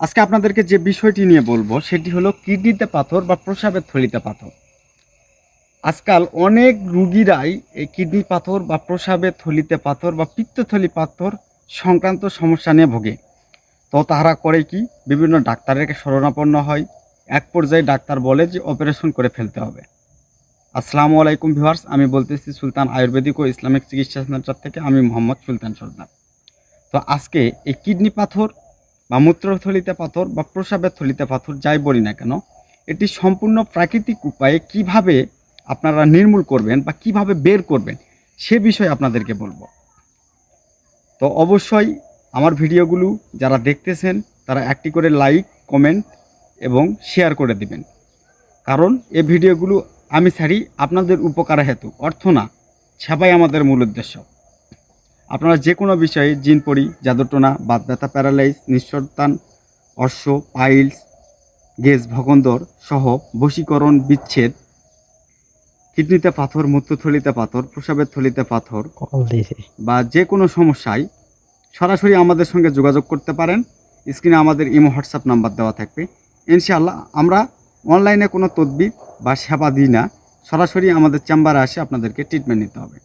আজকে আপনাদেরকে যে বিষয়টি নিয়ে বলব, সেটি হলো কিডনিতে পাথর বা প্রসাবের থলিতে পাথর। আজকাল অনেক রুগীরাই এই কিডনি পাথর বা প্রসাবের থলিতে পাথর বা পিত্তথলি পাথর সংক্রান্ত সমস্যা নিয়ে ভোগে। তো তারা করে কি? বিভিন্ন ডাক্তারের শরণাপন্ন হয়। এক পর্যায়ে ডাক্তার বলে যে, অপারেশন করে ফেলতে হবে। আসসালামু আলাইকুম ভিউয়ার্স, আমি বলতেছি সুলতান আয়ুর্বেদিক ও ইসলামিক চিকিৎসা সেন্টার থেকে আমি মোহাম্মদ সুলতান সর্দার। তো আজকে এই কিডনি পাথর বা মূত্রথলিতে পাথর বা প্রসাবের থলিতে পাথর, যাই বলি না কেন, এটি সম্পূর্ণ প্রাকৃতিক উপায়ে কীভাবে আপনারা নির্মূল করবেন বা কীভাবে বের করবেন, সে বিষয়ে আপনাদেরকে বলব। তো অবশ্যই আমার ভিডিওগুলো যারা দেখতেছেন, তারা একটি করে লাইক, কমেন্ট এবং শেয়ার করে দিবেন। কারণ এই ভিডিওগুলো আমি ছাড়ি আপনাদের উপকার হেতু, অর্থ না সেবাই আমাদের মূল উদ্দেশ্য। আপনারা যে কোনো বিষয়ে জিন পড়ি জাদুটোনা বাদ ব্যথা প্যারালাইজ নিঃসন্তান অশ্ব পাইলস গেজ ভগন্দর সহ বশীকরণ বিচ্ছেদ কিডনিতে পাথর মূত্রথলিতে পাথর প্রসাবের থলিতে পাথর বা যে কোনো সমস্যায় সরাসরি আমাদের সঙ্গে যোগাযোগ করতে পারেন। স্ক্রিনে আমাদের ইমো হোয়াটসঅ্যাপ নাম্বার দেওয়া থাকবে। ইনশাআল্লাহ আমরা অনলাইনে কোনো তদবির বা সেবা দিই না। সরাসরি আমাদের চেম্বারে আসে আপনাদেরকে ট্রিটমেন্ট নিতে হবে।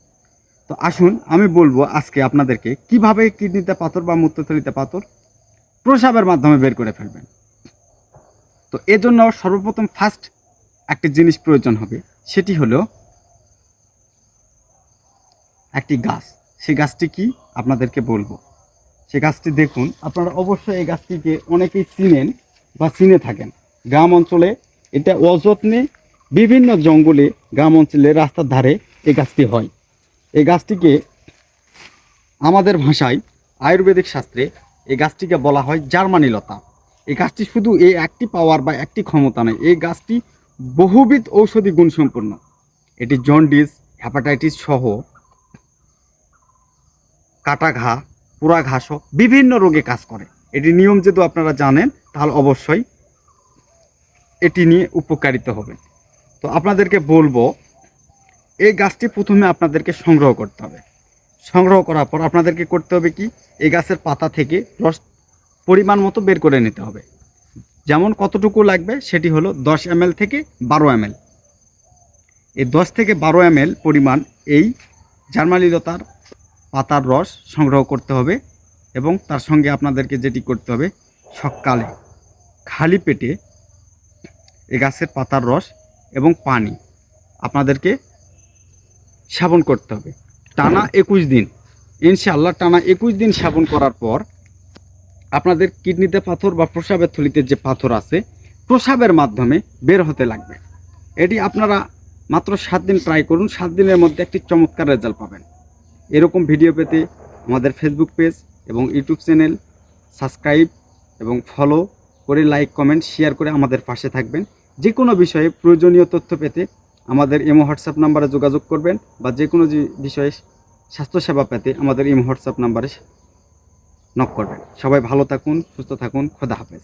তো আসুন, আমি বলব আজকে আপনাদেরকে কীভাবে কিডনিতে পাথর বা মূত্রথলিতে পাথর প্রসাবের মাধ্যমে বের করে ফেলবেন। তো এজন্য সর্বপ্রথম ফার্স্ট একটি জিনিস প্রয়োজন হবে, সেটি হলো একটি গাছ। সেই গাছটি কি? আপনাদেরকে বলব। সে গাছটি দেখুন, আপনারা অবশ্যই এই গাছটিকে অনেকেই চিনেন বা চিনে থাকেন। গ্রাম অঞ্চলে এটা অযত্নে বিভিন্ন জঙ্গলে, গ্রাম অঞ্চলে রাস্তার ধারে এই গাছটি হয়। এই গাছটিকে আমাদের ভাষায় আয়ুর্বেদিক শাস্ত্রে এই গাছটিকে বলা হয় জার্মানি লতা। এই গাছটি শুধু এই একটি পাওয়ার বা একটি ক্ষমতা নয়, এই গাছটি বহুবিধ ঔষধি গুণসম্পন্ন এটি জন্ডিস হ্যাপাটাইটিস সহ কাটা ঘা পোড়া ঘাস বিভিন্ন রোগে কাজ করে। এটি নিয়ম যেহেতু আপনারা জানেন, তাহলে অবশ্যই এটি নিয়ে উপকারিত হবেন তো আপনাদেরকে বলব এই গাছটি প্রথমে আপনাদেরকে সংগ্রহ করতে হবে। সংগ্রহ করার পর আপনাদেরকে করতে হবে কি? এই গাছের পাতা থেকে রস পরিমাণ মতো বের করে নিতে হবে। যেমন কতটুকু লাগবে সেটি হলো দশ এম থেকে বারো এম এই দশ থেকে বারো এম পরিমাণ এই জার্মানি লতার পাতার রস সংগ্রহ করতে হবে এবং তার সঙ্গে আপনাদেরকে যেটি করতে হবে, সকালে খালি পেটে এ গাছের পাতার রস এবং পানি আপনাদেরকে সেবন করতে হবে। টানা একুশ দিন। ইনশাআল্লাহ টানা একুশ দিন সেবন করার পর আপনাদের কিডনিতে পাথর বা প্রসাবের থলিতে যে পাথর আছে, প্রসাবের মাধ্যমে বের হতে লাগবে। এটি আপনারা মাত্র সাত দিন ট্রাই করুন, সাত দিনের মধ্যে একটি চমৎকার রেজাল্ট পাবেন। এরকম ভিডিও পেতে আমাদের ফেসবুক পেজ এবং ইউটিউব চ্যানেল সাবস্ক্রাইব এবং ফলো করে লাইক কমেন্ট শেয়ার করে আমাদের পাশে থাকবেন। যে কোনো বিষয়ে প্রয়োজনীয় তথ্য পেতে আমাদের ইমো হোয়াটসঅ্যাপ নাম্বারে যোগাযোগ করবেন বা যে কোনো বিষয়ে স্বাস্থ্যসেবা পেতে আমাদের ইমো হোয়াটসঅ্যাপ নাম্বারে নক করবেন। সবাই ভালো থাকুন, সুস্থ থাকুন, খোদা হাফেজ।